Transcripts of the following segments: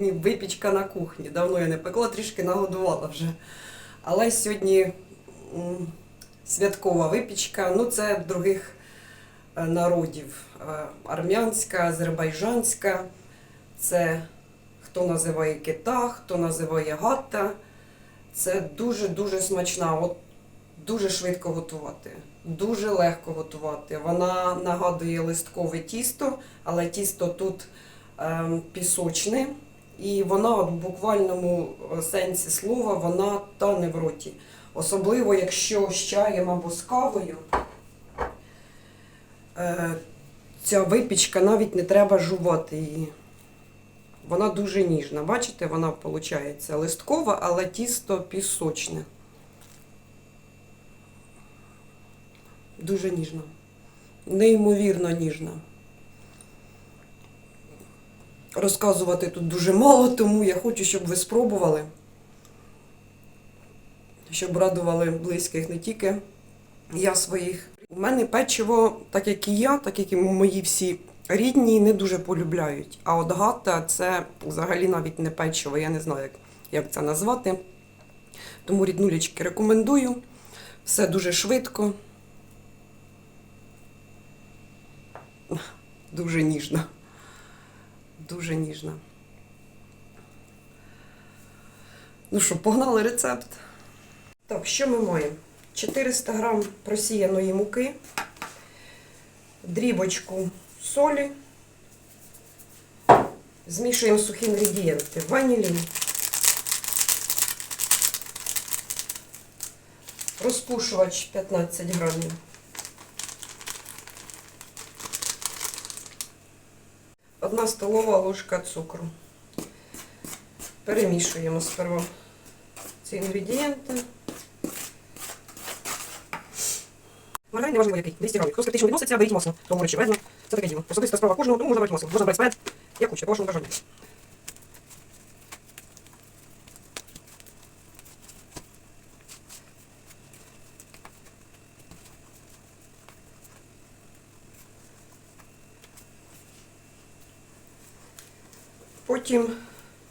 Випічка на кухні. Давно я не пекла, трішки нагодувала вже. Але сьогодні святкова випічка. Ну, це других е, народів. Е, Армянська, азербайджанська. Це хто називає кита, хто називає гатта. Це дуже-дуже смачна. От дуже швидко готувати. Дуже легко готувати. Вона нагадує листкове тісто, але тісто тут ем, пісочне. І вона в буквальному е, сенсі слова вона тане в роті. Особливо, якщо з чаєм або з кавою. Е, Ця випічка навіть не треба жувати її. Вона дуже ніжна. Бачите, вона виходить листкова, але тісто пісочне. Дуже ніжна. Неймовірно ніжна. Розказувати тут дуже мало, тому я хочу, щоб ви спробували. Щоб радували близьких не тільки я своїх. У мене печиво, так як і я, так як і мої всі рідні, не дуже полюбляють. А от гата це взагалі навіть не печиво, я не знаю, як, як це назвати. Тому ріднулечки рекомендую. Все дуже швидко. Дуже ніжно. Дуже ніжна. Ну що, погнали рецепт. Так, що ми маємо? 400 грам просіяної муки, дрібочку солі. Змішуємо сухі інгредієнти. Ванілін. Розпушувач 15 грамів. Одна столова ложка цукру. Перемішуємо сперва ці інгредієнти. Маргарин неважливо який, 200 грамів. Хто скептично відноситься, беріть масло. Тому речовезно. Це таке діло. Особиста справа кожного, тому можна брати масло. Можна брати спед, як хочете, по вашому бажанню. Потім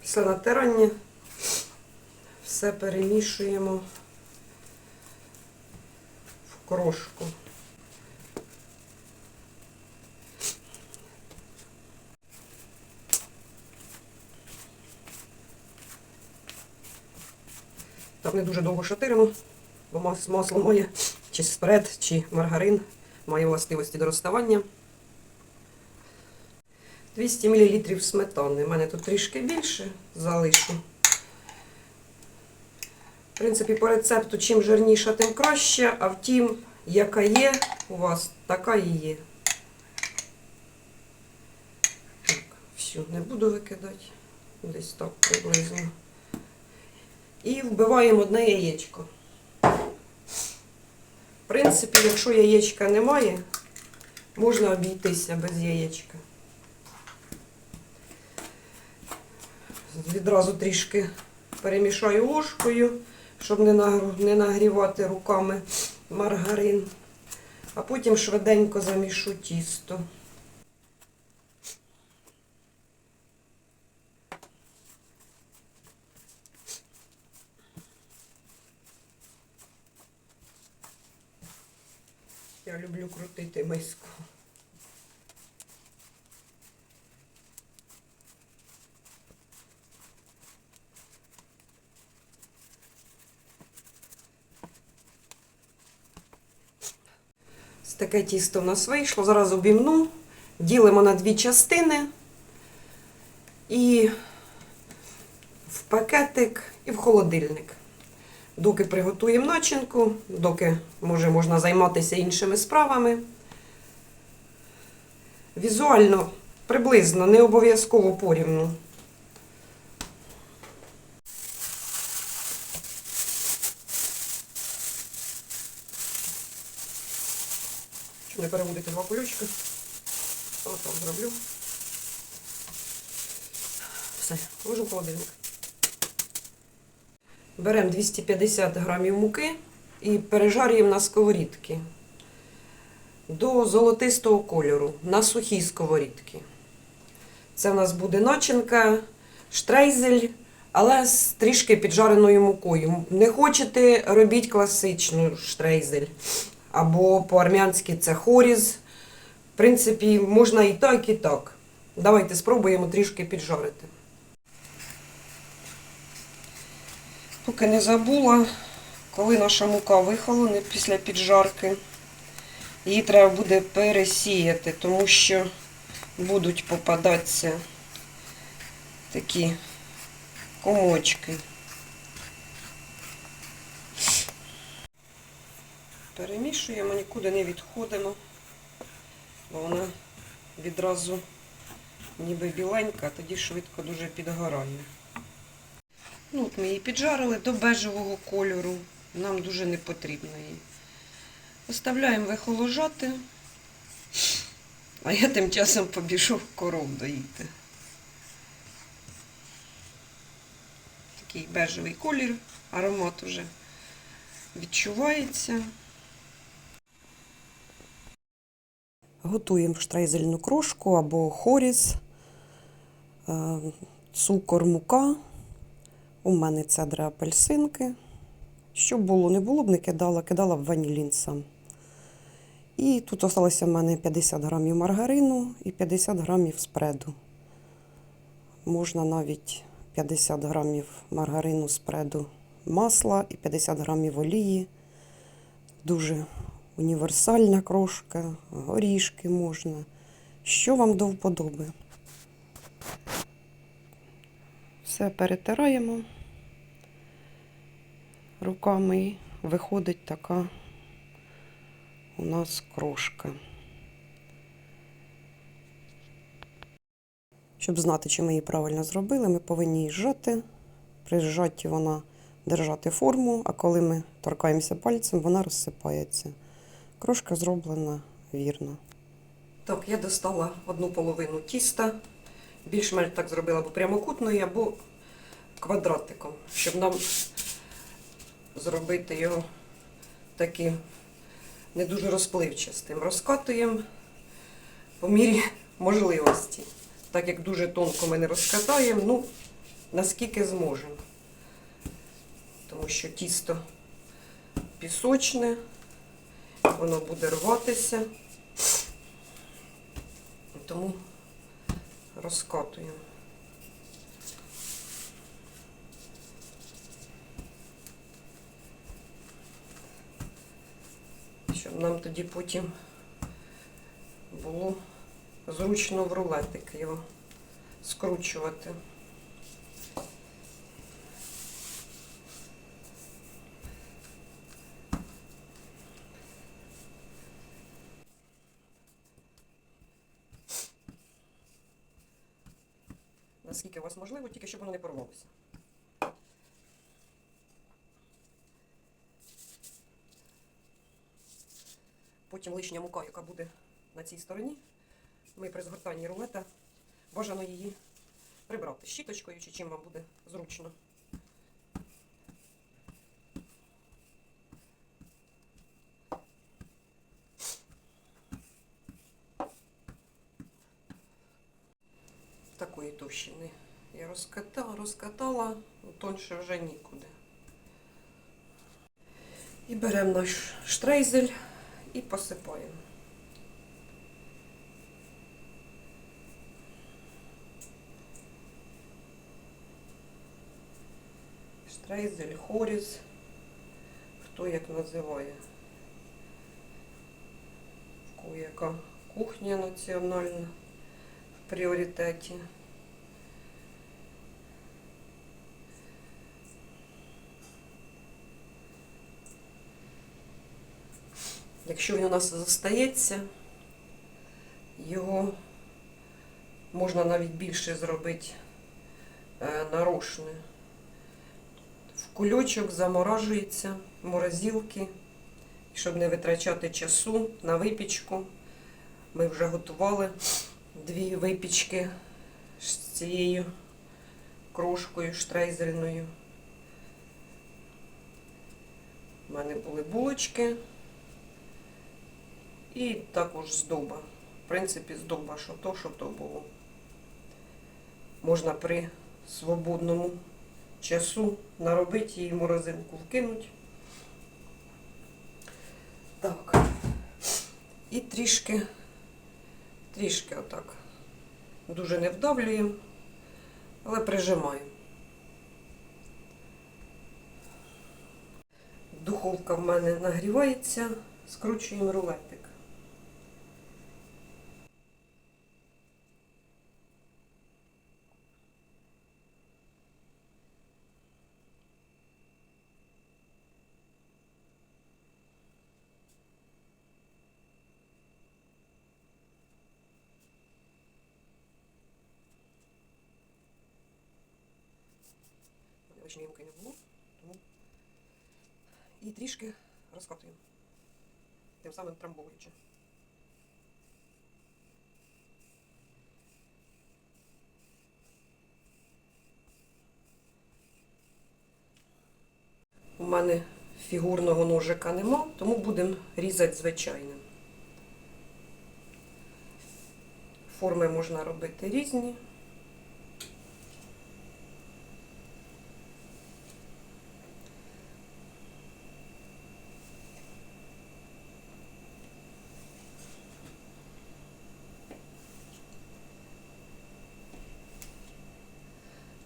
після натирання все перемішуємо в крошку. Так не дуже довго шатиримо, бо масло має чи спред, чи маргарин має властивості до розставання. 200 мл сметани. У мене тут трішки більше залишу. В принципі, по рецепту, чим жирніша, тим краще, а втім, яка є у вас, така і є. Так, все, не буду викидати. Десь так приблизно. І вбиваємо одне яєчко. В принципі, якщо яєчка немає, можна обійтися без яєчка. Відразу трішки перемішаю ложкою, щоб не нагрівати руками маргарин. А потім швиденько замішу тісто. Я люблю крутити миску. Таке тісто в нас вийшло. Зараз обімну, ділимо на дві частини і в пакетик і в холодильник. Доки приготуємо начинку, доки може можна займатися іншими справами. Візуально приблизно, не обов'язково порівну. Не переводити два кульочки. Отак зроблю. Все, ложу в холодильник. Беремо 250 грамів муки і пережарюємо на сковорідки до золотистого кольору на сухій сковорідці. Це в нас буде начинка штрейзель, але з трішки піджареною мукою. Не хочете, робіть класичну штрейзель. Або по-армянськи це хоріз. В принципі, можна і так, і так. Давайте спробуємо трішки піджарити. Поки не забула, коли наша мука вихолоне після піджарки, її треба буде пересіяти, тому що будуть попадатися такі комочки. Перемішуємо, нікуди не відходимо, бо вона відразу ніби біленька, а тоді швидко дуже підгорає. Ну, от ми її піджарили до бежевого кольору. Нам дуже не потрібно її. Оставляємо вихоложати. А я тим часом побіжу коров доїти. Такий бежевий колір, аромат уже відчувається. Готуємо штрейзельну крошку або хоріз, е, цукор, мука. У мене цедра апельсинки. Що було, не було б не кидала, кидала б ванілін сам. І тут залишилося в мене 50 грамів маргарину і 50 грамів спреду. Можна навіть 50 грамів маргарину спреду масла і 50 грамів олії. Дуже універсальна крошка, горішки можна. Що вам до вподоби? Все перетираємо руками і виходить така у нас крошка. Щоб знати, чи ми її правильно зробили, ми повинні її зжати. При зжатті вона держати форму, а коли ми торкаємося пальцем, вона розсипається. Крошка зроблена вірно. Так, я достала одну половину тіста. Більш-менш так зробила або прямокутною, або квадратиком, щоб нам зробити його таким не дуже розпливчастим. Розкатуємо по мірі можливості. Так як дуже тонко ми не розкатаємо, ну, наскільки зможемо. Тому що тісто пісочне, воно буде рватися. Тому розкатуємо. Щоб нам тоді потім було зручно в рулетик його скручувати. Наскільки у вас можливо, тільки щоб воно не порвалося. Потім лишня мука, яка буде на цій стороні, ми при згортанні рулета бажано її прибрати щіточкою чи чим вам буде зручно. Такої я розкатала, розкатала, ну, тоньше вже нікуди. І беремо наш штрейзель і посипаємо. Штрейзель, хоріз, хто як називає. Яка кухня національна в пріоритеті. Якщо він у нас зостається, його можна навіть більше зробити е, нарошне. В кульочок заморажується, в морозилки, щоб не витрачати часу на випічку. Ми вже готували дві випічки з цією крошкою штрейзельною. У мене були булочки. І також здоба. В принципі, здоба, що то, що то було. Можна при свободному часу наробити її морозилку вкинуть. Так. І трішки, трішки отак. Дуже не вдавлюємо, але прижимаємо. Духовка в мене нагрівається, скручуємо рулетик. Лишньої муки не було, тому і трішки розкатуємо. Тим самим трамбовуючи. У мене фігурного ножика нема, тому будемо різати звичайним. Форми можна робити різні.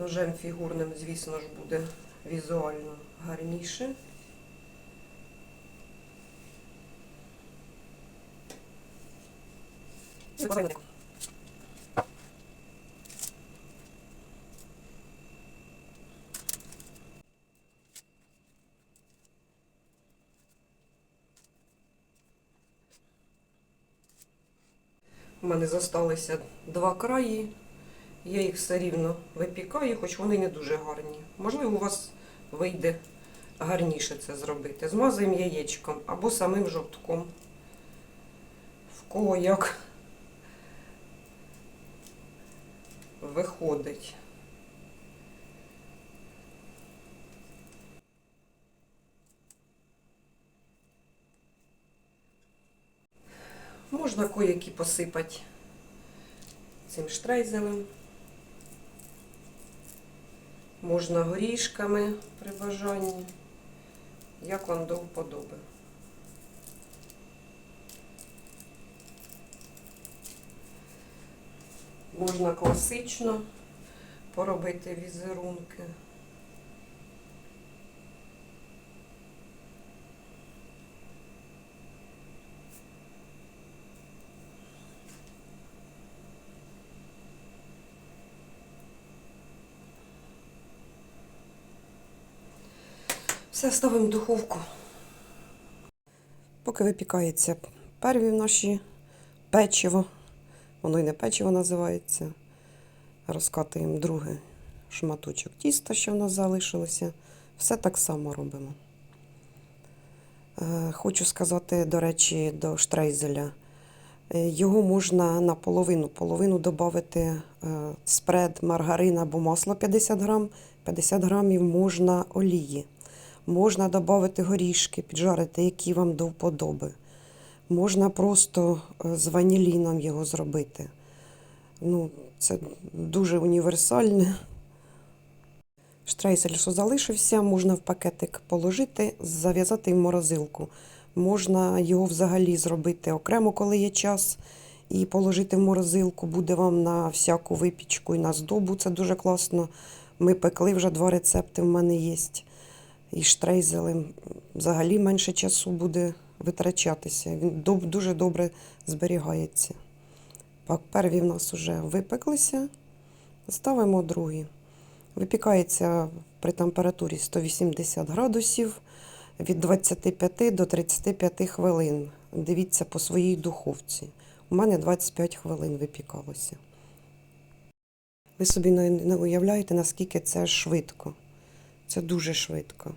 Ножем фігурним, звісно ж, буде візуально гарніше. У мене залишилися два краї. Я їх все рівно випікаю, хоч вони не дуже гарні. Можливо, у вас вийде гарніше це зробити. Змазуємо яєчком або самим жовтком. В кого як виходить. Можна коякі посипати цим штрейзелем. Можна горішками при бажанні, як вам до вподоби. Можна класично поробити візерунки. Все ставимо в духовку. Поки випікається перві в наші печиво, воно й не печиво називається. Розкатуємо другий шматочок тіста, що в нас залишилося. Все так само робимо. Е, Хочу сказати, до речі, до штрейзеля. Е, Його можна наполовину, половину додати е, спред, маргарин або масло 50 грам, 50 грамів можна олії. Можна додати горішки, піджарити, які вам до вподоби. Можна просто е, з ваніліном його зробити. Ну, це дуже універсальне. Штрейсель, що залишився, можна в пакетик положити, зав'язати в морозилку. Можна його взагалі зробити окремо, коли є час, і положити в морозилку. Буде вам на всяку випічку і на здобу. Це дуже класно. Ми пекли вже два рецепти, в мене є. І штрейзелем взагалі менше часу буде витрачатися. Він дуже добре зберігається. Перві в нас вже випеклися. Ставимо другі. Випікається при температурі 180 градусів від 25 до 35 хвилин. Дивіться по своїй духовці. У мене 25 хвилин випікалося. Ви собі не уявляєте, наскільки це швидко. Це дуже швидко.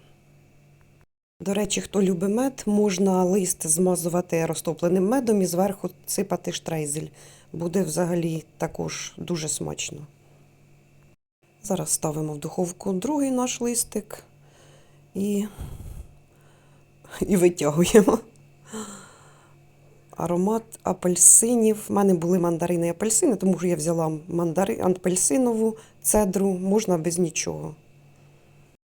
До речі, хто любить мед, можна лист змазувати розтопленим медом і зверху сипати штрейзель. Буде взагалі також дуже смачно. Зараз ставимо в духовку другий наш листик і, і витягуємо. Аромат апельсинів. У мене були мандарини і апельсини, тому що я взяла мандари, апельсинову цедру, можна без нічого.